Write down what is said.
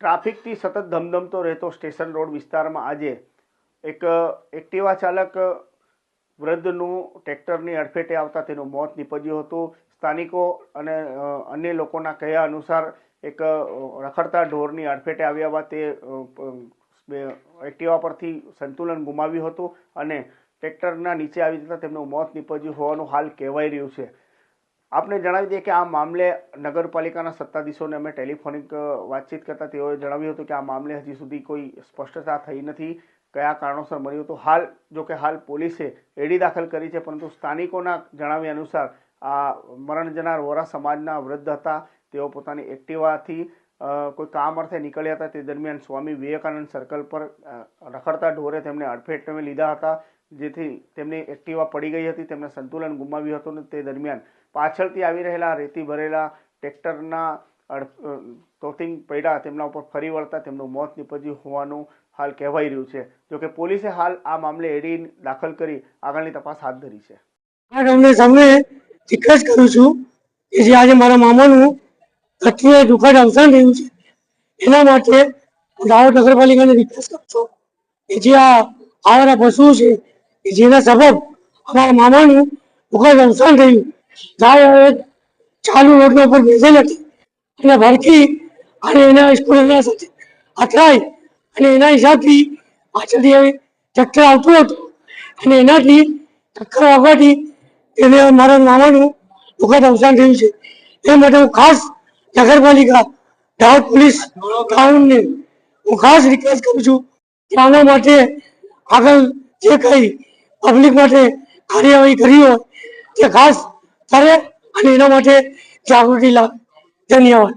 ટ્રાફિકથી સતત ધમધમતો રહેતો station road વિસ્તારમાં આજે એક એક્ટિવા ચાલક વૃદ્ધનું ટ્રેક્ટરની અડફેટે આવતા તેનું મોત નીપજ્યું હતું. સ્થાનિકો અને અન્ય લોકોના કહ્યા અનુસાર એક રખડતા ઢોરની અડફેટે આવ્યા બાદ તે એક્ટિવા પરથી સંતુલન ગુમાવ્યું હતું અને ટ્રેક્ટરના નીચે આવી જતાં તેમનું મોત નીપજ્યું હોવાનું હાલ કહેવાઈ રહ્યું છે. આપને જણાવી દઈએ કે આ મામલે નગરપાલિકાના સત્તાધીશોને અમે ટેલિફોનિક વાતચીત કરતા તેઓએ જણાવ્યું હતું કે આ મામલે હજી સુધી કોઈ સ્પષ્ટતા થઈ નથી. કયા કારણોસર મળ્યું હતું? હાલ, જો કે હાલ પોલીસે એડી દાખલ કરી છે, પરંતુ સ્થાનિકોના જણાવ્યા અનુસાર આ મરણ જનાર વોરા સમાજના વૃદ્ધ હતા. તેઓ પોતાની એક્ટિવાથી કોઈ કામ અર્થે નીકળ્યા હતા. તે દરમિયાન સ્વામી વિવેકાનંદ સર્કલ પર રખડતા ઢોરે તેમને અડફેટમે લીધા હતા. જેથી તેમની એક્ટિવા પડી ગઈ હતી તેમને સંતુલન ગુમાવ્યું હતું અને તે દરમિયાન પાછળથી આવી રહેલા રેતી ભરેલા ટ્રેક્ટરના તોતિંગ પડ્યા, તેમના ઉપર ફરી વળતા તેમનું મોત નીપજ્યું હોવાનું હાલ કહેવાઈ રહ્યું છે. જોકે પોલીસે હાલ આ મામલે એડી દાખલ કરી આગળની તપાસ હાથ ધરી છે. આ તમને સામે રિક્વેસ્ટ કરું છું કે જે આજે મારા મામાનું તથ્ય દુઃખદ અવસાન થયું છે. એના માટે દાહોદ નગરપાલિકાને રિક્વેસ્ટ કરું છું કે જે આ આવારા પશુ છે જેના સબબ અમારા મામાનું દુઃખદ અવસાન થયું ગાય ચાલુ રોડના ઉપર બેસેલ હતી. અને ભરતી અને એના સ્કૂલના સાથે અથડાઈ અને એના હિસાબથી પાછળથી ટ્રેક્ટર આવતું હતું. અને એનાથી ચક્કર આવવાથી એને મારા મામાનું દુઃખદ અવસાન થયું છે. એ માટે હું ખાસ નગરપાલિકા દાહોદ પોલીસ ગ્રાઉન્ડને હું ખાસ રિક્વેસ્ટ કરું છું કે આના માટે આગળ જે કંઈ પબ્લિક માટે કાર્યવાહી કરી હોય તે ખાસ કરે અને એના માટે જાગૃતિ લાવે. ધન્યવાદ.